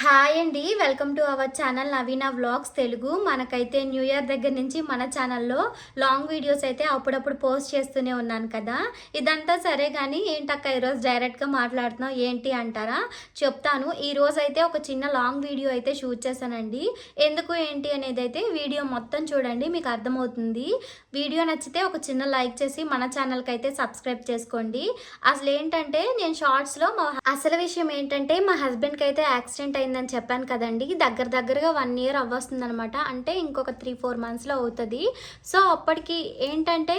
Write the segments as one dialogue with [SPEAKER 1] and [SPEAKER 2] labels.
[SPEAKER 1] Hi అండి welcome to our channel Naveena vlogs Telugu. మనకైతే new year దగ్గర నుంచి మన ఛానల్లో లాంగ్ వీడియోస్ అయితే అప్పుడప్పుడు పోస్ట్ చేస్తూనే ఉన్నాను కదా. ఇదంతా సరే కానీ ఏంటక్క ఈరోజు డైరెక్ట్గా మాట్లాడుతున్నావు ఏంటి అంటారా? చెప్తాను. ఈ అయితే ఒక చిన్న లాంగ్ వీడియో అయితే షూట్ చేశానండి. ఎందుకు ఏంటి అనేది అయితే వీడియో మొత్తం చూడండి మీకు అర్థమవుతుంది. వీడియో నచ్చితే ఒక చిన్న లైక్ చేసి మన ఛానల్కి అయితే సబ్స్క్రైబ్ చేసుకోండి. అసలు ఏంటంటే నేను షార్ట్స్లో మా అసలు విషయం ఏంటంటే మా హస్బెండ్కి అయితే యాక్సిడెంట్ అయిందని చెప్పాను కదండి. దగ్గర దగ్గరగా వన్ ఇయర్ అవ్వస్తుందనమాట అంటే ఇంకొక త్రీ ఫోర్ మంత్స్లో అవుతుంది. సో అప్పటికి ఏంటంటే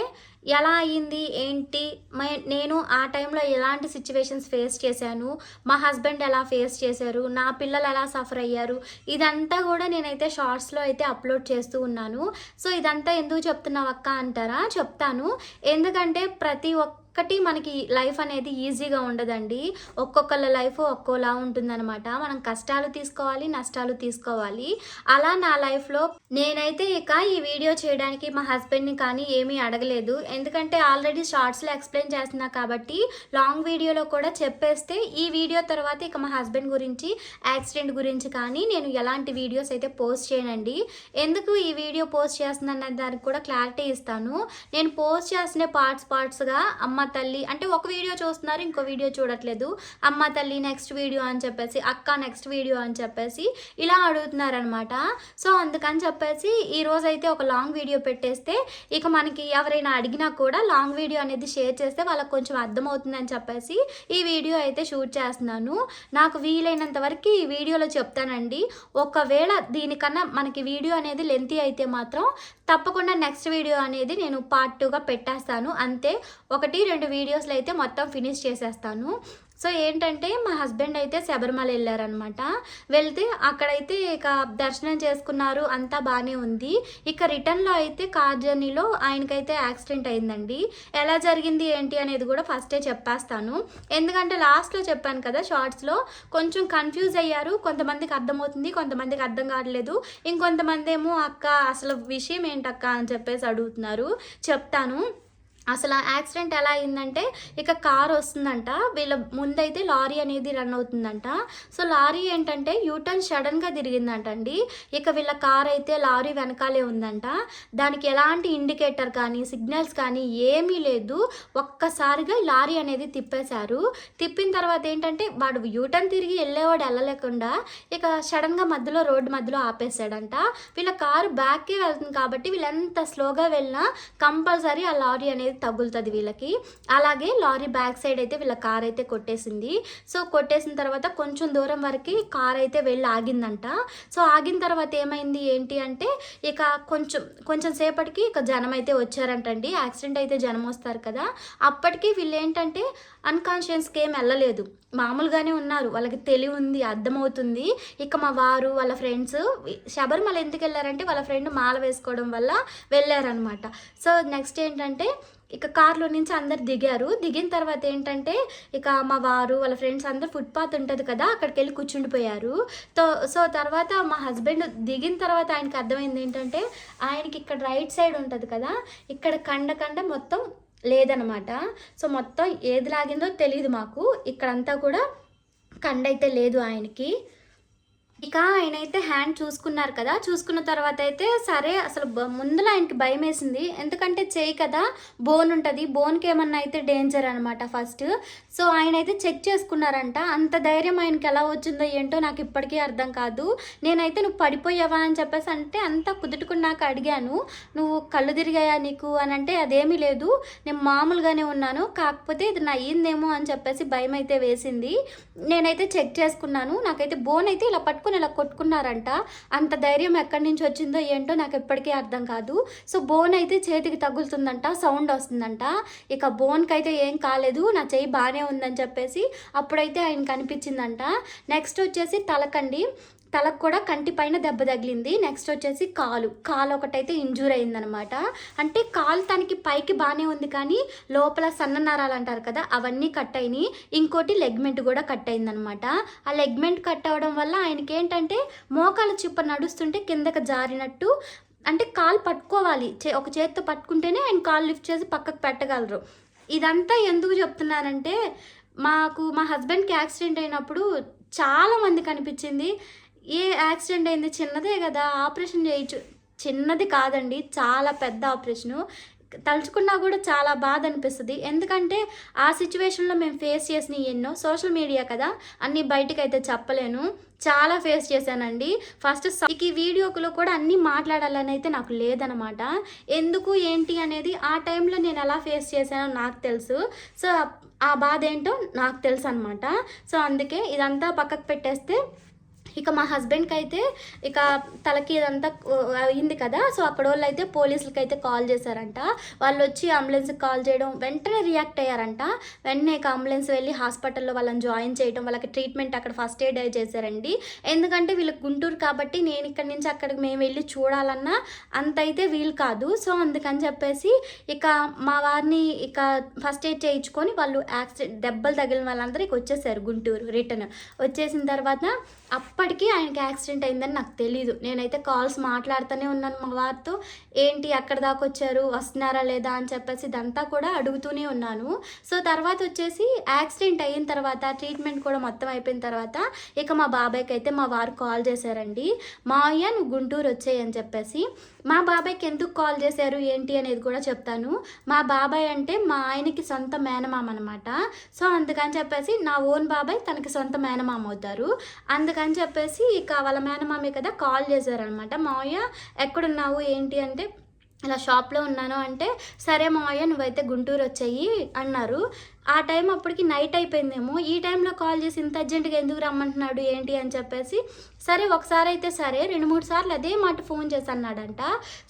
[SPEAKER 1] ఎలా అయ్యింది? ఏంటి? మై నేను ఆ టైంలో ఎలాంటి సిచ్యువేషన్స్ ఫేస్ చేశాను? మా హస్బెండ్ ఎలా ఫేస్ చేశారు? నా పిల్లలు ఎలా సఫర్ అయ్యారు? ఇదంతా కూడా నేనైతే షార్ట్స్లో అయితే అప్లోడ్ చేస్తూ ఉన్నాను. సో ఇదంతా ఎందుకు చెప్తున్నావు అక్క అంటారా? చెప్తాను. ఎందుకంటే ప్రతి ఒక్క ఒక్కటి మనకి లైఫ్ అనేది ఈజీగా ఉండదండి. ఒక్కొక్కళ్ళ లైఫ్ ఒక్కోలా ఉంటుందన్నమాట. మనం కష్టాలు తీసుకోవాలి నష్టాలు తీసుకోవాలి. అలా నా లైఫ్లో నేనైతే ఇక ఈ వీడియో చేయడానికి మా హస్బెండ్ని కానీ ఏమీ అడగలేదు. ఎందుకంటే ఆల్రెడీ షార్ట్స్లో ఎక్స్ప్లెయిన్ చేస్తున్నా కాబట్టి లాంగ్ వీడియోలో కూడా చెప్పేస్తే ఈ వీడియో తర్వాత ఇక మా హస్బెండ్ గురించి యాక్సిడెంట్ గురించి కానీ నేను ఎలాంటి వీడియోస్ అయితే పోస్ట్ చేయనండి. ఎందుకు ఈ వీడియో పోస్ట్ చేస్తున్నాను దానికి కూడా క్లారిటీ ఇస్తాను. నేను పోస్ట్ చేసిన పార్ట్స్ పార్ట్స్గా అమ్మ తల్లి. అంటే ఒక వీడియో చూస్తున్నారు ఇంకో వీడియో చూడట్లేదు. అమ్మ తల్లి నెక్స్ట్ వీడియో అని చెప్పేసి అక్క నెక్స్ట్ వీడియో అని చెప్పేసి ఇలా అడుగుతున్నారనమాట సో అందుకని చెప్పేసి ఈ రోజైతే అయితే ఒక లాంగ్ వీడియో పెట్టేస్తే ఇక మనకి ఎవరైనా అడిగినా కూడా లాంగ్ వీడియో అనేది షేర్ చేస్తే వాళ్ళకి కొంచెం అర్థమవుతుందని చెప్పేసి ఈ వీడియో అయితే షూట్ చేస్తున్నాను. నాకు వీలైనంత వరకు ఈ వీడియోలో చెప్తానండి. ఒకవేళ దీనికన్నా మనకి వీడియో అనేది లెంతీ అయితే మాత్రం తప్పకుండా నెక్స్ట్ వీడియో అనేది నేను పార్ట్ టూగా పెట్టేస్తాను. అంతే ఒకటి రెండు వీడియోస్లో అయితే మొత్తం ఫినిష్ చేసేస్తాను. సో ఏంటంటే మా హస్బెండ్ అయితే శబరిమల వెళ్ళారనమాట వెళ్తే అక్కడైతే ఇక దర్శనం చేసుకున్నారు అంతా బాగానే ఉంది. ఇక రిటర్న్లో అయితే కార్ జర్నీలో ఆయనకైతే యాక్సిడెంట్ అయిందండి. ఎలా జరిగింది ఏంటి అనేది కూడా ఫస్టే చెప్పేస్తాను. ఎందుకంటే లాస్ట్లో చెప్పాను కదా షార్ట్స్లో కొంచెం కన్ఫ్యూజ్ అయ్యారు. కొంతమందికి అర్థమవుతుంది కొంతమందికి అర్థం కావట్లేదు. ఇంకొంతమంది ఏమో అక్క అసలు విషయం ఏంటక్క? అని చెప్పేసి అడుగుతున్నారు. చెప్తాను. అసలు ఆ యాక్సిడెంట్ ఎలా అయిందంటే ఇక కార్ వస్తుందంట వీళ్ళ ముందైతే లారీ అనేది రన్ అవుతుందంట. సో లారీ ఏంటంటే యూటర్న్ సడన్గా తిరిగిందంట అండి ఇక వీళ్ళ కార్ అయితే లారీ వెనకాలే ఉందంట. దానికి ఎలాంటి ఇండికేటర్ కానీ సిగ్నల్స్ కానీ ఏమీ లేదు. ఒక్కసారిగా లారీ అనేది తిప్పేశారు. తిప్పిన తర్వాత ఏంటంటే వాడు యూటర్న్ తిరిగి వెళ్ళేవాడు వెళ్ళలేకుండా ఇక సడన్గా మధ్యలో రోడ్డు మధ్యలో ఆపేశాడంట. వీళ్ళ కారు బ్యాక్కే వెళ్తుంది కాబట్టి వీళ్ళు ఎంత స్లోగా వెళ్ళినా కంపల్సరీ ఆ లారీ అనేది తగులుతుంది వీళ్ళకి. అలాగే లారీ బ్యాక్ సైడ్ అయితే వీళ్ళ కార్ అయితే కొట్టేసింది. సో కొట్టేసిన తర్వాత కొంచెం దూరం వరకు కార్ అయితే వెళ్ళి ఆగిందంట. సో ఆగిన తర్వాత ఏమైంది ఏంటి అంటే ఇక కొంచెం కొంచెం సేపటికి ఇక జనం అయితే వచ్చారంటండి. యాక్సిడెంట్ అయితే జనం వస్తారు కదా. అప్పటికి వీళ్ళు ఏంటంటే అన్కాన్షియస్కి ఏం వెళ్ళలేదు. మామూలుగానే ఉన్నారు. వాళ్ళకి తెలివి ఉంది అర్థమవుతుంది. ఇక మా వారు వాళ్ళ ఫ్రెండ్స్ శబరిమల ఎందుకు వెళ్ళారంటే వాళ్ళ ఫ్రెండ్ మాల వేసుకోవడం వల్ల వెళ్ళారనమాట సో నెక్స్ట్ ఏంటంటే ఇక కార్లో నుంచి అందరు దిగారు. దిగిన తర్వాత ఏంటంటే ఇక మా వారు వాళ్ళ ఫ్రెండ్స్ అందరు ఫుట్పాత్ ఉంటుంది కదా అక్కడికి వెళ్ళి కూర్చుండిపోయారు. తో సో తర్వాత మా హస్బెండ్ దిగిన తర్వాత ఆయనకి అర్థమైంది ఏంటంటే ఆయనకి ఇక్కడ రైట్ సైడ్ ఉంటుంది కదా ఇక్కడ కండ కండ మొత్తం లేదనమాట. సో మొత్తం ఏది లాగిందో తెలియదు మాకు. ఇక్కడంతా కూడా కండ అయితే లేదు ఆయనకి. ఇక ఆయన అయితే హ్యాండ్ చూసుకున్నారు కదా చూసుకున్న తర్వాత అయితే సరే అసలు ముందులో ఆయనకి భయం వేసింది. ఎందుకంటే చేయి కదా బోన్ ఉంటుంది. బోన్కి ఏమన్నా అయితే డేంజర్ అనమాట ఫస్ట్ సో ఆయన అయితే చెక్ చేసుకున్నారంట. అంత ధైర్యం ఆయనకి ఎలా వచ్చిందో ఏంటో నాకు ఇప్పటికీ అర్థం కాదు. నేనైతే నువ్వు పడిపోయావా? అని చెప్పేసి అంటే అంతా కుదుటుకున్నాక అడిగాను. నువ్వు కళ్ళు తిరిగాయా నీకు? అని అంటే అదేమీ లేదు. నేను మామూలుగానే ఉన్నాను. కాకపోతే ఇది నా అయ్యిందేమో అని చెప్పేసి భయం అయితే వేసింది. నేనైతే చెక్ చేసుకున్నాను. నాకైతే బోన్ అయితే ఇలా పట్టుకుని ఇలా కొట్టుకున్నారంట. అంత ధైర్యం ఎక్కడి నుంచి వచ్చిందో ఏంటో నాకు ఎప్పటికీ అర్థం కాదు. సో బోన్ అయితే చేతికి తగులుతుందంట సౌండ్ వస్తుందంట. ఇక బోన్కి అయితే ఏం కాలేదు నా చెయ్యి బాగానే ఉందని చెప్పేసి అప్పుడైతే ఆయనకి అనిపించిందంట. నెక్స్ట్ వచ్చేసి తలకండి. తలకు కూడా కంటి పైన దెబ్బ తగిలింది. నెక్స్ట్ వచ్చేసి కాలు. కాలు ఒకటైతే ఇంజూర్ అయిందనమాట అంటే కాలు తనకి పైకి బాగానే ఉంది కానీ లోపల సన్న నరాలు అంటారు కదా అవన్నీ కట్ అయినాయి. ఇంకోటి లెగ్మెంట్ కూడా కట్ అయిందనమాట ఆ లెగ్మెంట్ కట్ అవ్వడం వల్ల ఆయనకి ఏంటంటే మోకాల చిప్ప నడుస్తుంటే కిందకి జారినట్టు అంటే కాలు పట్టుకోవాలి. చే ఒక చేత్తో పట్టుకుంటేనే ఆయన కాలు లిఫ్ట్ చేసి పక్కకు పెట్టగలరు. ఇదంతా ఎందుకు చెప్తున్నానంటే మాకు మా హస్బెండ్కి యాక్సిడెంట్ అయినప్పుడు చాలా మంది కనిపించింది. ఏ యాక్సిడెంట్ అయింది చిన్నదే కదా ఆపరేషన్ చేయొచ్చు చిన్నది కాదండి చాలా పెద్ద ఆపరేషను. తలుచుకున్నా కూడా చాలా బాధ అనిపిస్తుంది. ఎందుకంటే ఆ సిచ్యువేషన్లో మేము ఫేస్ చేసిన ఎన్నో సోషల్ మీడియా కదా అన్నీ బయటకు అయితే చెప్పలేను. చాలా ఫేస్ చేశానండి. ఫస్ట్ ఈ వీడియోలో కూడా అన్నీ మాట్లాడాలని అయితే నాకు లేదనమాట. ఎందుకు ఏంటి అనేది ఆ టైంలో నేను ఎలా ఫేస్ చేశానో నాకు తెలుసు. సో ఆ బాధ ఏంటో నాకు తెలుసు అనమాట సో అందుకే ఇదంతా పక్కకు పెట్టేస్తే ఇక మా హస్బెండ్కి అయితే ఇక తలకి ఇదంతా అయింది కదా సో అక్కడ వాళ్ళు అయితే పోలీసులకి అయితే కాల్ చేశారంట. వాళ్ళు వచ్చి అంబులెన్స్కి కాల్ చేయడం వెంటనే రియాక్ట్ అయ్యారంట. వెంటనే ఇక అంబులెన్స్ వెళ్ళి హాస్పిటల్లో వాళ్ళని జాయిన్ చేయడం వాళ్ళకి ట్రీట్మెంట్ అక్కడ ఫస్ట్ ఎయిడ్ చేశారండి. ఎందుకంటే వీళ్ళకి గుంటూరు కాబట్టి నేను ఇక్కడ నుంచి అక్కడికి మేము వెళ్ళి చూడాలన్నా అంత అయితే వీలు కాదు. సో అందుకని చెప్పేసి ఇక మా వారిని ఇక ఫస్ట్ ఎయిడ్ చేయించుకొని వాళ్ళు యాక్సిడెంట్ దెబ్బలు తగిలిన వాళ్ళందరూ ఇక వచ్చేసారు గుంటూరు రిటర్న్. వచ్చేసిన తర్వాత అప్పటికి ఆయనకి యాక్సిడెంట్ అయిందని నాకు తెలీదు. నేనైతే కాల్స్ మాట్లాడుతూనే ఉన్నాను మా వారితో. ఏంటి అక్కడ దాకా వచ్చారు? వస్తున్నారా లేదా అని చెప్పేసి ఇదంతా కూడా అడుగుతూనే ఉన్నాను. సో తర్వాత వచ్చేసి యాక్సిడెంట్ అయిన తర్వాత ట్రీట్మెంట్ కూడా మొత్తం అయిపోయిన తర్వాత ఇక మా బాబాయ్కి అయితే మా వారు కాల్ చేశారండి. మావయ్య నువ్వు గుంటూరు వచ్చేయని చెప్పేసి మా బాబాయ్కి ఎందుకు కాల్ చేశారు ఏంటి అనేది కూడా చెప్తాను. మా బాబాయ్ అంటే మా ఆయనకి సొంత మేనమామ అనమాట సో అందుకని చెప్పేసి నా ఓన్ బాబాయ్ తనకి సొంత మేనమామ అవుతారు. అందుకని చెప్పేసి ఇక వాళ్ళ మేనమామే కదా కాల్ చేశారనమాట మావయ్య ఎక్కడున్నావు? ఏంటి అంటే ఇలా షాప్లో ఉన్నాను అంటే సరే మావయ్య నువ్వైతే గుంటూరు వచ్చాయి అన్నారు. ఆ టైం అప్పటికి నైట్ అయిపోయిందేమో. ఈ టైంలో కాల్ చేసి ఇంత అర్జెంటుగా ఎందుకు రమ్మంటున్నాడు ఏంటి అని చెప్పేసి సరే ఒకసారి అయితే సరే రెండు మూడు సార్లు అదే మాట ఫోన్ చేసి అన్నాడంట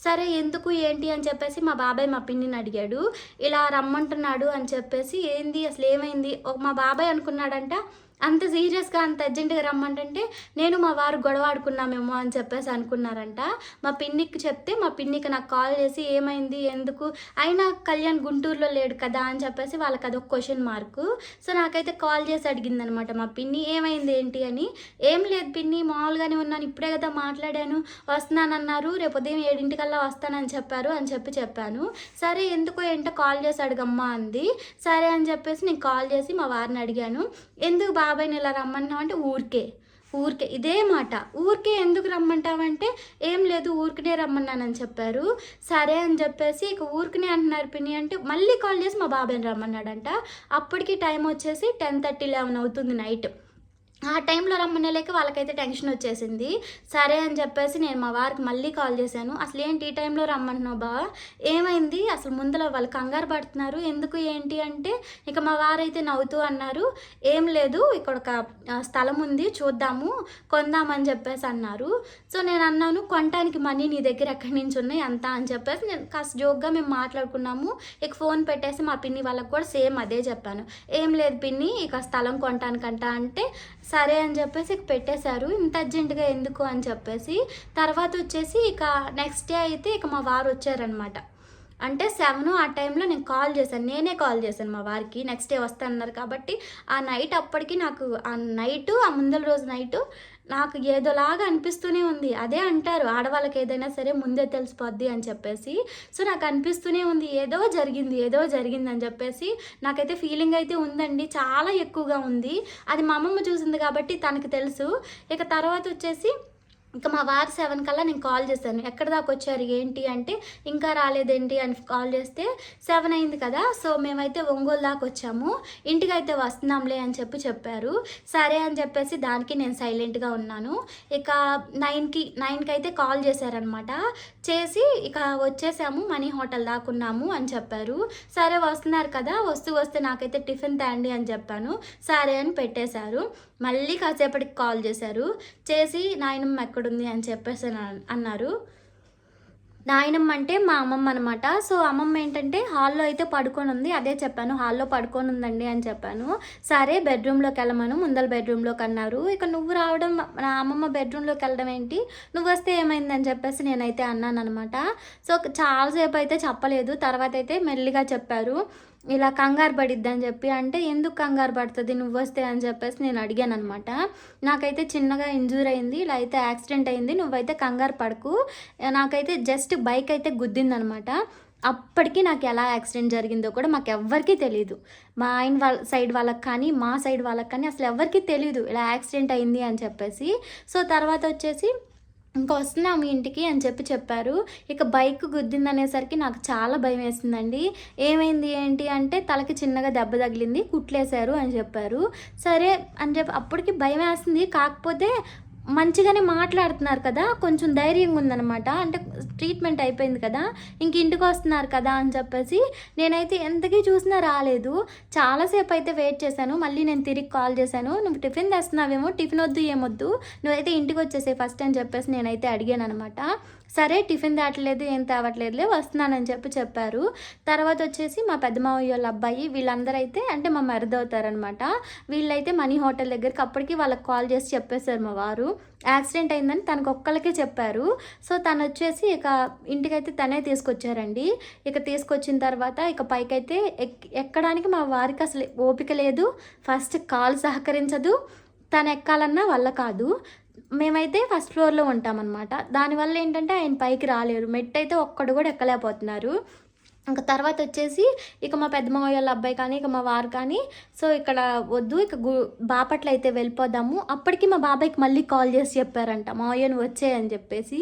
[SPEAKER 1] సరే ఎందుకు ఏంటి అని చెప్పేసి మా బాబాయ్ మా పిన్నిని అడిగాడు. ఇలా రమ్మంటున్నాడు అని చెప్పేసి ఏంది అసలు ఏమైంది మా బాబాయ్ అనుకున్నాడంట అంత సీరియస్గా అంత అర్జెంటుగా రమ్మంటే నేను మా వారు గొడవ ఆడుకున్నామేమో అని చెప్పేసి అనుకున్నారంట. మా పిన్నికి చెప్తే మా పిన్నికి నాకు కాల్ చేసి ఏమైంది? ఎందుకు? అయినా కళ్యాణ్ గుంటూరులో లేడు కదా అని చెప్పేసి వాళ్ళకి అదొక క్వశ్చన్ మార్కు. సో నాకైతే కాల్ చేసి అడిగిందనమాట మా పిన్ని ఏమైంది? ఏంటి? అని. ఏం లేదు పిన్ని మామూలుగానే ఉన్నాను. ఇప్పుడే కదా మాట్లాడాను. వస్తున్నానన్నారు. రేపు ఉదయం ఏడింటికల్లా వస్తానని చెప్పారు అని చెప్పి చెప్పాను. సరే ఎందుకో? ఏంటో కాల్ చేసి అడగమ్మా అంది. సరే అని చెప్పేసి నేను కాల్ చేసి మా వారిని అడిగాను. ఎందుకు బాబాయ్ని ఇలా రమ్మంటున్నావు అంటే ఊరికే ఊరికే. ఇదే మాట. ఊరికే ఎందుకు రమ్మంటావంటే ఏం లేదు ఊరికనే రమ్మన్నానని చెప్పారు. సరే అని చెప్పేసి ఇక ఊరికనే అంటున్నారు పిన్ని అంటే మళ్ళీ కాల్ చేసి మా బాబాయ్ని రమ్మన్నాడంట. అప్పటికి టైం వచ్చేసి టెన్ థర్టీ లెవెన్ అవుతుంది నైట్. ఆ టైంలో రమ్మనేలేక వాళ్ళకైతే టెన్షన్ వచ్చేసింది. సరే అని చెప్పేసి నేను మా వారికి మళ్ళీ కాల్ చేశాను. అసలు ఏంటి ఈ టైంలో రమ్మంటున్నావు బా ఏమైంది? అసలు ముందులో వాళ్ళు కంగారు పడుతున్నారు. ఎందుకు ఏంటి అంటే ఇక మా వారైతే నవ్వుతూ అన్నారు. ఏం లేదు ఇక్కడ ఒక స్థలం ఉంది చూద్దాము కొందామని చెప్పేసి అన్నారు. సో నేను అన్నాను కొనటానికి మనీ నీ దగ్గర ఎక్కడి నుంచి ఉన్నాయి? అంత అని చెప్పేసి నేను కాస్త జోక్గా మేము మాట్లాడుకున్నాము. ఇక ఫోన్ పెట్టేసి మా పిన్ని వాళ్ళకి కూడా సేమ్ అదే చెప్పాను. ఏం లేదు పిన్ని ఇక స్థలం కొనటానికంట అంటే సరే అని చెప్పేసి ఇక పెట్టేశారు. ఇంత అర్జెంటుగా ఎందుకు అని చెప్పేసి తర్వాత వచ్చేసి ఇక నెక్స్ట్ డే అయితే ఇక మా వారు వచ్చారనమాట అంటే సెవెన్ ఆ టైంలో నేను కాల్ చేశాను. నేనే కాల్ చేశాను మా వారికి. నెక్స్ట్ డే వస్తానన్నారు కాబట్టి ఆ నైట్ అప్పటికి నాకు ఆ నైటు ఆ ముందల రోజు నైటు నాకు ఏదోలాగా అనిపిస్తూనే ఉంది. అదే అంటారు. ఆడవాళ్ళకి ఏదైనా సరే ముందే తెలిసిపోద్ది అని చెప్పేసి. సో నాకు అనిపిస్తూనే ఉంది. ఏదో జరిగింది ఏదో జరిగింది అని చెప్పేసి. నాకైతే ఫీలింగ్ అయితే ఉందండి. చాలా ఎక్కువగా ఉంది. అది మా అమ్మమ్మ చూసింది కాబట్టి తనకు తెలుసు. ఇక తర్వాత వచ్చేసి ఇంకా మా వారు సెవెన్ కల్లా నేను కాల్ చేశాను. ఎక్కడ దాకా వచ్చారు? ఏంటి? అంటే ఇంకా రాలేదేంటి? అని కాల్ చేస్తే సెవెన్ అయింది కదా. సో మేమైతే ఒంగోలు దాకా వచ్చాము. ఇంటికి అయితే వస్తున్నాంలే అని చెప్పి చెప్పారు. సరే అని చెప్పేసి దానికి నేను సైలెంట్గా ఉన్నాను. ఇక నైన్కి నైన్కి అయితే కాల్ చేశారనమాట చేసి ఇక వచ్చేసాము. మనీ హోటల్ దాకా ఉన్నాము అని చెప్పారు. సరే వస్తున్నారు కదా. వస్తూ వస్తే నాకైతే టిఫిన్ తేండి అని చెప్పాను. సరే అని పెట్టేశారు. మళ్ళీ కాసేపటికి కాల్ చేశారు. చేసి నాయనమ్మ ఎక్కడుంది? అని చెప్పేసి అన్నారు. నాయనమ్మ అంటే మా అమ్మమ్మ అనమాట సో అమ్మమ్మ ఏంటంటే హాల్లో అయితే పడుకొని ఉంది. అదే చెప్పాను. హాల్లో పడుకొని ఉందండి అని చెప్పాను. సరే బెడ్రూమ్లోకి వెళ్ళమను. ముందల బెడ్రూమ్లోకి అన్నారు. ఇక నువ్వు రావడం నా అమ్మమ్మ బెడ్రూమ్లోకి వెళ్ళడం ఏంటి? నువ్వు వస్తే ఏమైందని చెప్పేసి నేనైతే అన్నాను అనమాట సో చాలాసేపు అయితే చెప్పలేదు. తర్వాత అయితే మెల్లిగా చెప్పారు. ఇలా కంగారు పడిద్ది అని చెప్పి అంటే ఎందుకు కంగారు పడుతుంది నువ్వు వస్తే అని చెప్పేసి నేను అడిగాను అనమాట నాకైతే చిన్నగా ఇంజూర్ అయింది ఇలా అయితే యాక్సిడెంట్ అయింది నువ్వైతే కంగారు పడకు. నాకైతే జస్ట్ బైక్ అయితే గుద్దిందనమాట అప్పటికి నాకు ఎలా యాక్సిడెంట్ జరిగిందో కూడా మాకు ఎవ్వరికీ తెలియదు మా ఆయన వాళ్ళ సైడ్ వాళ్ళకి కానీ మా సైడ్ వాళ్ళకి కానీ అసలు ఎవరికీ తెలియదు ఇలా యాక్సిడెంట్ అయింది అని చెప్పేసి. సో తర్వాత వచ్చేసి ఇంకా వస్తున్నాము మీ ఇంటికి అని చెప్పి చెప్పారు. ఇక బైక్ గుద్దిందనేసరికి నాకు చాలా భయం వేసిందండి. ఏమైంది ఏంటి అంటే తలకి చిన్నగా దెబ్బ తగిలింది కుట్లేశారు అని చెప్పారు. సరే అని చెప్పి అప్పటికి భయం వేస్తుంది కాకపోతే మంచిగానే మాట్లాడుతున్నారు కదా కొంచెం ధైర్యంగా ఉందన్నమాట. అంటే ట్రీట్మెంట్ అయిపోయింది కదా ఇంక ఇంటికి వస్తున్నారు కదా అని చెప్పేసి నేనైతే ఎంతకీ చూసినా రాలేదు. చాలాసేపు అయితే వెయిట్ చేశాను మళ్ళీ నేను తిరిగి కాల్ చేశాను. నువ్వు టిఫిన్ తెస్తున్నావేమో టిఫిన్ వద్దు ఏమొద్దు. నువ్వైతే ఇంటికి వచ్చేసే ఫస్ట్ అని చెప్పేసి నేనైతే అడిగాను అనమాట సరే టిఫిన్ తేవట్లేదు ఏం తేవట్లేదులే వస్తున్నానని చెప్పి చెప్పారు. తర్వాత వచ్చేసి మా పెద్ద మావయ్య వాళ్ళ అబ్బాయి వీళ్ళందరూ అయితే అంటే మా మరిది అవుతారనమాట వీళ్ళైతే మనీ హోటల్ దగ్గరికి అప్పటికి వాళ్ళకి కాల్ చేసి చెప్పేశారు మా వారు. యాక్సిడెంట్ అయిందని తనకు ఒక్కళ్ళకే చెప్పారు. సో తను వచ్చేసి ఇక ఇంటికైతే తనే తీసుకొచ్చారండి. ఇక తీసుకొచ్చిన తర్వాత ఇక పైకైతే ఎక్ ఎక్కడానికి మా వారికి అసలు ఓపిక లేదు. ఫస్ట్ కాల్ సహకరించదు. తను ఎక్కాలన్నా వల్ల కాదు. మేమైతే ఫస్ట్ ఫ్లోర్లో ఉంటామన్నమాట. దానివల్ల ఏంటంటే ఆయన పైకి రాలేరు. మెట్ అయితే ఒక్కడు కూడా ఎక్కలేకపోతున్నారు. ఇంకా తర్వాత వచ్చేసి ఇక మా పెద్ద మావయ్య వాళ్ళ అబ్బాయి కానీ ఇక మా వారు కానీ సో ఇక్కడ వద్దు ఇక గు బాపట్ల అయితే వెళ్ళిపోదాము. అప్పటికి మా బాబాయ్కి మళ్ళీ కాల్ చేసి చెప్పారంట మావయ్య నువ్వు వచ్చేయని చెప్పేసి.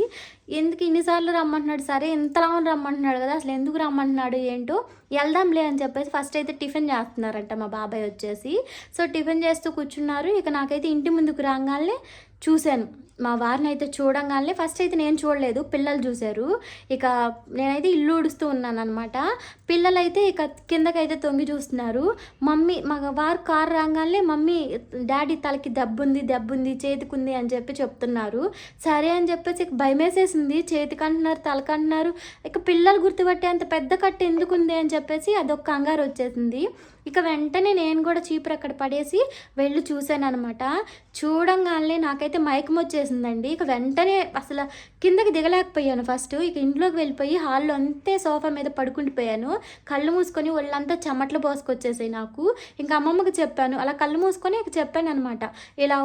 [SPEAKER 1] ఎందుకు ఇన్నిసార్లు రమ్మంటున్నాడు సరే ఇంతలా రమ్మంటున్నాడు కదా అసలు ఎందుకు రమ్మంటున్నాడు ఏంటో వెళ్దాంలే అని చెప్పేసి ఫస్ట్ అయితే టిఫిన్ చేస్తున్నారంట మా బాబాయ్ వచ్చేసి. సో టిఫిన్ చేస్తూ కూర్చున్నారు. ఇక నాకైతే ఇంటి ముందుకు రాగానే చూశాను. మా వారిని అయితే చూడంగానే ఫస్ట్ అయితే నేను చూడలేదు పిల్లలు చూశారు. ఇక నేనైతే ఇల్లు ఊడుస్తూ ఉన్నాను అనమాట పిల్లలైతే ఇక కిందకైతే తొంగి చూస్తున్నారు. మమ్మీ మా వారు కారు రాగానే మమ్మీ డాడీ తలకి దెబ్బుంది దెబ్బుంది చేతికుంది అని చెప్పి చెప్తున్నారు. సరే అని చెప్పేసి ఇక భయమేసేసింది. చేతికి అంటున్నారు ఇక పిల్లలు గుర్తుపట్టే అంత పెద్ద కట్ట ఎందుకుంది అని చెప్పేసి అదొక కంగారు వచ్చేసింది. ఇక వెంటనే నేను కూడా చీపురు అక్కడ పడేసి వెళ్ళి చూశాను అనమాట చూడంగానే నాకైతే మైకం వచ్చేసిందండి. ఇక వెంటనే అసలు కిందకి దిగలేకపోయాను ఫస్ట్ ఇక ఇంట్లోకి వెళ్ళిపోయి హాల్లో అంతే సోఫా మీద పడుకుండిపోయాను. కళ్ళు మూసుకొని ఒళ్ళంతా చెమట్లు పోసుకొచ్చేసాయి నాకు. ఇంకా అమ్మమ్మకి చెప్పాను. అలా కళ్ళు మూసుకొని ఇక చెప్పాను అనమాట ఇలా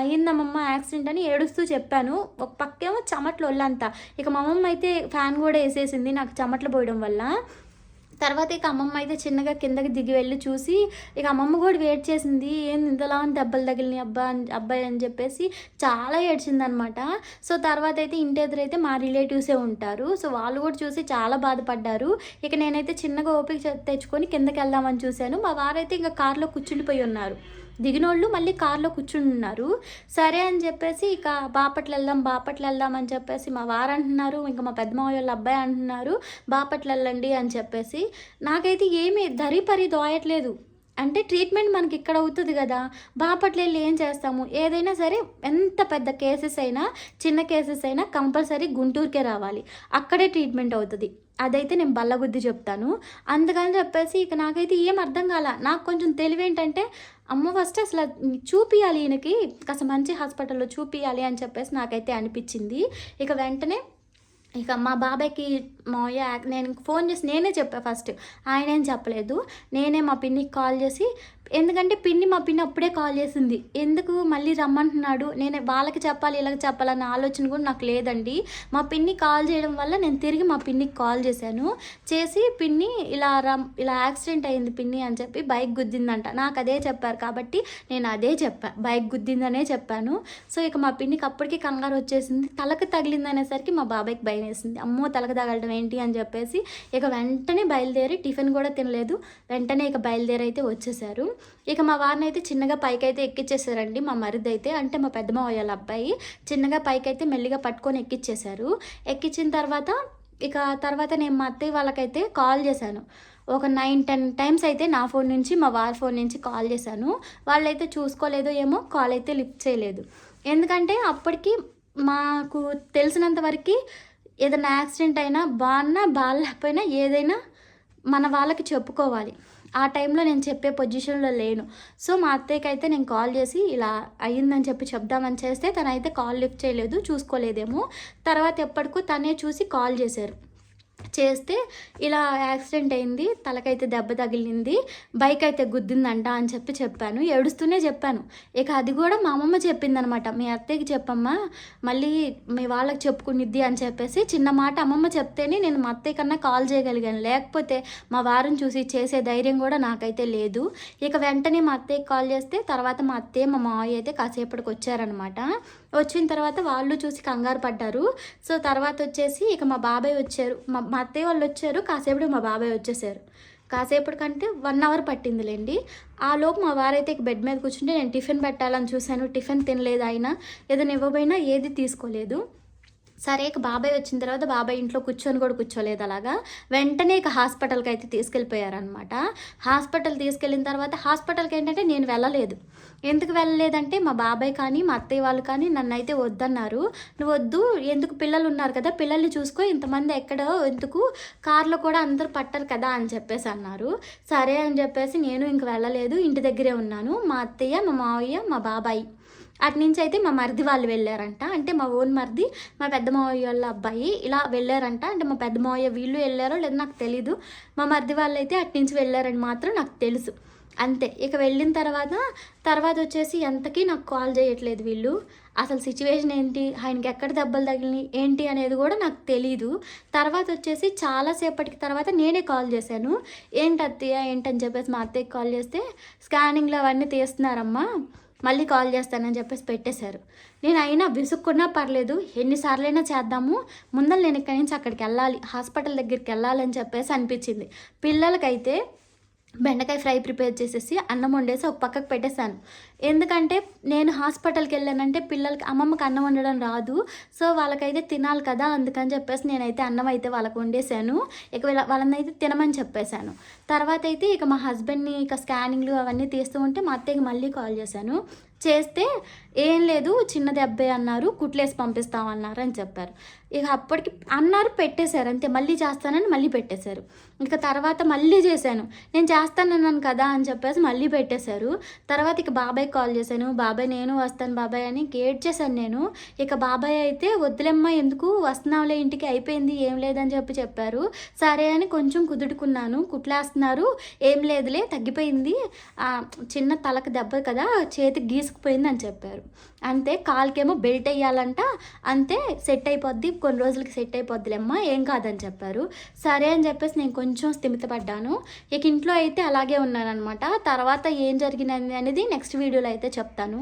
[SPEAKER 1] అయిందమ్మమ్మ యాక్సిడెంట్ అని ఏడుస్తూ చెప్పాను. ఒక పక్కేమో చెమట్లు ఒళ్ళంతా. ఇక మా అమ్మమ్మ అయితే ఫ్యాన్ కూడా వేసేసింది నాకు చెమట్లు పోయడం వల్ల. తర్వాత ఇక అమ్మమ్మ అయితే చిన్నగా కిందకి దిగి వెళ్ళి చూసి ఇక అమ్మమ్మ కూడా వెయిట్ చేసింది ఏం ఇంతలా దెబ్బలు తగిలినాయి అబ్బా అబ్బాయి అని చెప్పేసి చాలా ఏడ్చిందనమాట. సో తర్వాత అయితే ఇంటి ఎదురైతే మా రిలేటివ్సే ఉంటారు. సో వాళ్ళు కూడా చూసి చాలా బాధపడ్డారు. ఇక నేనైతే చిన్నగా ఓపిక తెచ్చుకొని కిందకి వెళ్దామని చూశాను. మా వారైతే ఇంకా కార్లో కూర్చుండిపోయి ఉన్నారు. దిగినోళ్ళు మళ్ళీ కార్లో కూర్చుని ఉన్నారు. సరే అని చెప్పేసి ఇక బాపట్ల వెళ్దాం బాపట్ల వెళ్దాం అని చెప్పేసి మా వారు అంటున్నారు ఇంకా మా పెద్దమావయ్య వాళ్ళ అబ్బాయి అంటున్నారు బాపట్ల వెళ్ళండి అని చెప్పేసి. నాకైతే ఏమీ దరి పరి దోయట్లేదు. అంటే ట్రీట్మెంట్ మనకి ఇక్కడ అవుతుంది కదా బాపట్ల వెళ్ళి ఏం చేస్తాము? ఏదైనా సరే ఎంత పెద్ద కేసెస్ అయినా చిన్న కేసెస్ అయినా కంపల్సరీ గుంటూరుకే రావాలి. అక్కడే ట్రీట్మెంట్ అవుతుంది. అదైతే నేను బల్లగుద్ది చెప్తాను. అందుకని చెప్పేసి ఇక నాకైతే ఏం అర్థం కాల. నాకు కొంచెం తెలివి ఏంటంటే అమ్మ ఫస్ట్ అసలు చూపియాలి ఈయనకి కాస్త మంచి హాస్పిటల్లో చూపియాలి అని చెప్పేసి నాకైతే అనిపించింది. ఇక వెంటనే ఇక మా బాబాయ్కి మావయ్య నేను ఫోన్ చేసి నేనే చెప్పా ఫస్ట్ ఆయన ఏం చెప్పలేదు. నేనే మా పిన్నికి కాల్ చేసి ఎందుకంటే పిన్ని మా పిన్ని అప్పుడే కాల్ చేసింది. ఎందుకు మళ్ళీ రమ్మంటున్నాడు? నేను వాళ్ళకి చెప్పాలి ఇలాగ చెప్పాలన్న ఆలోచన కూడా నాకు లేదండి. మా పిన్ని కాల్ చేయడం వల్ల నేను తిరిగి మా పిన్నికి కాల్ చేశాను. చేసి పిన్ని ఇలా రమ్ ఇలా యాక్సిడెంట్ అయింది పిన్ని అని చెప్పి బైక్ గుద్దిందంట. నాకు అదే చెప్పారు కాబట్టి నేను అదే చెప్పా బైక్ గుద్దిందనే చెప్పాను. సో ఇక మా పిన్నికి అప్పటికి కంగారు వచ్చేసింది. తలకు తగిలిందనేసరికి మా బాబాయ్కి భయం వేసింది. అమ్మో తలకు తగలడం ఏంటి అని చెప్పేసి ఇక వెంటనే బయలుదేరి టిఫిన్ కూడా తినలేదు. వెంటనే ఇక బయలుదేరి అయితే వచ్చేసారు. ఇక మా వారిని అయితే చిన్నగా పైకైతే ఎక్కిచ్చేసారండి మా మరిది అయితే అంటే మా పెద్దమ్మ వాళ్ళ అబ్బాయి చిన్నగా పైకి అయితే మెల్లిగా పట్టుకొని ఎక్కిచ్చేశారు. ఎక్కించిన తర్వాత ఇక తర్వాత నేను మా అత్తయ్య వాళ్ళకైతే కాల్ చేశాను. ఒక నైన్ టెన్ టైమ్స్ అయితే నా ఫోన్ నుంచి మా వారి ఫోన్ నుంచి కాల్ చేశాను. వాళ్ళైతే చూసుకోలేదో ఏమో కాల్ అయితే లిఫ్ట్ చేయలేదు. ఎందుకంటే అప్పటికి మాకు తెలిసినంత వరకు ఏదైనా యాక్సిడెంట్ అయినా బాగున్నా బాగాలేకపోయినా ఏదైనా మన వాళ్ళకి చెప్పుకోవాలి. ఆ టైంలో నేను చెప్పే పొజిషన్లో లేను. సో మా అత్తయ్యకి అయితే నేను కాల్ చేసి ఇలా అయ్యిందని చెప్పి చెప్దామని చేస్తే తనైతే కాల్ లిఫ్ట్ చేయలేదు చూసుకోలేదేమో. తర్వాత ఎప్పటికో తనే చూసి కాల్ చేశారు. చేస్తే ఇలా యాక్సిడెంట్ అయింది తలకైతే దెబ్బ తగిలింది బైక్ అయితే గుద్దిందంట అని చెప్పి చెప్పాను. ఏడుస్తూనే చెప్పాను. ఇక అది కూడా మా అమ్మమ్మ చెప్పిందనమాట. మీ అత్తయ్యకి చెప్పమ్మా మళ్ళీ మీ వాళ్ళకి చెప్పుకునిద్ది అని చెప్పేసి చిన్న మాట అమ్మమ్మ చెప్తేనే నేను మా అత్తయ్య కన్నా కాల్ చేయగలిగాను. లేకపోతే మా వారిని చూసి చేసే ధైర్యం కూడా నాకైతే లేదు. ఇక వెంటనే మా అత్తయ్యకి కాల్ చేస్తే తర్వాత మా అత్తయ్య మా మావయ్య అయితే కాసేపటికి వచ్చారనమాట. వచ్చిన తర్వాత వాళ్ళు చూసి కంగారు పడ్డారు. సో తర్వాత వచ్చేసి ఇక మా బాబాయ్ వచ్చారు. మా మా అత్తయ్య వాళ్ళు వచ్చారు. కాసేపటి మా బాబాయ్ వచ్చేసారు. కాసేపటి కంటే వన్ అవర్ పట్టిందిలేండి. ఆ లోపు మా వారైతే ఇక బెడ్ మీద కూర్చుంటే నేను టిఫిన్ పెట్టాలని చూశాను. టిఫిన్ తినలేదు ఆయన. ఏదైనా ఇవ్వబోయినా ఏది తీసుకోలేదు. సరే ఇక బాబాయ్ వచ్చిన తర్వాత బాబాయ్ ఇంట్లో కూర్చొని కూడా కూర్చోలేదు అలాగా. వెంటనే ఇక హాస్పిటల్కి అయితే తీసుకెళ్ళిపోయారనమాట హాస్పిటల్ తీసుకెళ్ళిన తర్వాత హాస్పిటల్కి ఏంటంటే నేను వెళ్ళలేదు. ఎందుకు వెళ్ళలేదంటే మా బాబాయ్ కానీ మా అత్తయ్య వాళ్ళు కానీ నన్ను అయితే వద్దన్నారు. నువ్వు వద్దు ఎందుకు పిల్లలు ఉన్నారు కదా పిల్లల్ని చూసుకో ఇంతమంది ఎక్కడో ఎందుకు కార్లో కూడా అందరూ పట్టరు కదా అని చెప్పేసి అన్నారు. సరే అని చెప్పేసి నేను ఇంక వెళ్ళలేదు ఇంటి దగ్గరే ఉన్నాను మా అత్తయ్య మా మావయ్య మా బాబాయ్. అటు నుంచి అయితే మా మరిది వాళ్ళు వెళ్ళారంట. అంటే మా ఓన్ మరిది మా పెద్ద మావయ్య వాళ్ళ అబ్బాయి ఇలా వెళ్ళారంట. అంటే మా పెద్ద మావయ్య వీళ్ళు వెళ్ళారో లేదో నాకు తెలీదు. మా మరిది వాళ్ళు అయితే అటు నుంచి వెళ్ళారని మాత్రం నాకు తెలుసు. అంతే. ఇక వెళ్ళిన తర్వాత తర్వాత వచ్చేసి ఎంతకీ నాకు కాల్ చేయట్లేదు వీళ్ళు. అసలు సిచ్యువేషన్ ఏంటి? ఆయనకి ఎక్కడ దెబ్బలు తగిలినాయి? ఏంటి అనేది కూడా నాకు తెలీదు. తర్వాత వచ్చేసి చాలాసేపటికి తర్వాత నేనే కాల్ చేశాను. ఏంటి అత్తయ్య? ఏంటని చెప్పేసి మా అత్తయ్యకి కాల్ చేస్తే స్కానింగ్లో అవన్నీ తీస్తున్నారమ్మా. మళ్ళీ కాల్ చేస్తానని చెప్పేసి పెట్టేశారు. నేను అయినా విసుక్కున్నా పర్లేదు. ఎన్నిసార్లైనా చేద్దాము. ముందర నేను ఇక్కడి నుంచి అక్కడికి వెళ్ళాలి. హాస్పిటల్ దగ్గరికి వెళ్ళాలని చెప్పేసి అనిపించింది. పిల్లలకైతే బెండకాయ ఫ్రై ప్రిపేర్ చేసేసి అన్నం వండేసి ఒక పక్కకు పెట్టేశాను. ఎందుకంటే నేను హాస్పిటల్కి వెళ్ళానంటే పిల్లలకి అమ్మమ్మకి అన్నం వండడం రాదు. సో వాళ్ళకైతే తినాలి కదా అందుకని చెప్పేసి నేనైతే అన్నం అయితే వాళ్ళకి వండేశాను. ఇక వాళ్ళని అయితే తినమని చెప్పేశాను. తర్వాత అయితే ఇక మా హస్బెండ్ని ఇక స్కానింగ్లు అవన్నీ తీస్తూ ఉంటే మా అత్తయ్యకి మళ్ళీ కాల్ చేశాను. చేస్తే ఏం లేదు చిన్న దెబ్బే అన్నారు కుట్లేసి పంపిస్తామన్నారు అని చెప్పారు. ఇక అప్పటికి అన్నారు పెట్టేశారు. అంతే మళ్ళీ చేస్తానని మళ్ళీ పెట్టేశారు. ఇక తర్వాత మళ్ళీ చేశాను. నేను చేస్తానన్నాను కదా అని చెప్పేసి మళ్ళీ పెట్టేశారు. తర్వాత ఇక బాబాయ్ కాల్ చేశాను. బాబాయ్ నేను వస్తాను బాబాయ్ అని గేట్ చేశాను నేను. ఇక బాబాయ్ అయితే వద్దులేమ్మ ఎందుకు వస్తున్నావులే ఇంటికి అయిపోయింది ఏం లేదని చెప్పి చెప్పారు. సరే అని కొంచెం కుదుడుకున్నాను కుట్లేస్తున్నారు. ఏం లేదులే తగ్గిపోయింది. చిన్న తలకు దెబ్బ కదా చేతికి గీసుకుపోయింది అని చెప్పారు. అంతే కాలుకేమో బెల్ట్ వేయాలంట అంతే సెట్ అయిపోద్ది కొన్ని రోజులకి సెట్ అయిపోద్దిలేమ్మా ఏం కాదని చెప్పారు. సరే అని చెప్పేసి నేను కొంచెం స్థిమితపడ్డాను. ఇక ఇంట్లో అయితే అలాగే ఉన్నానమాట తర్వాత ఏం జరిగినది అనేది నెక్స్ట్ వీడియోలో అయితే చెప్తాను.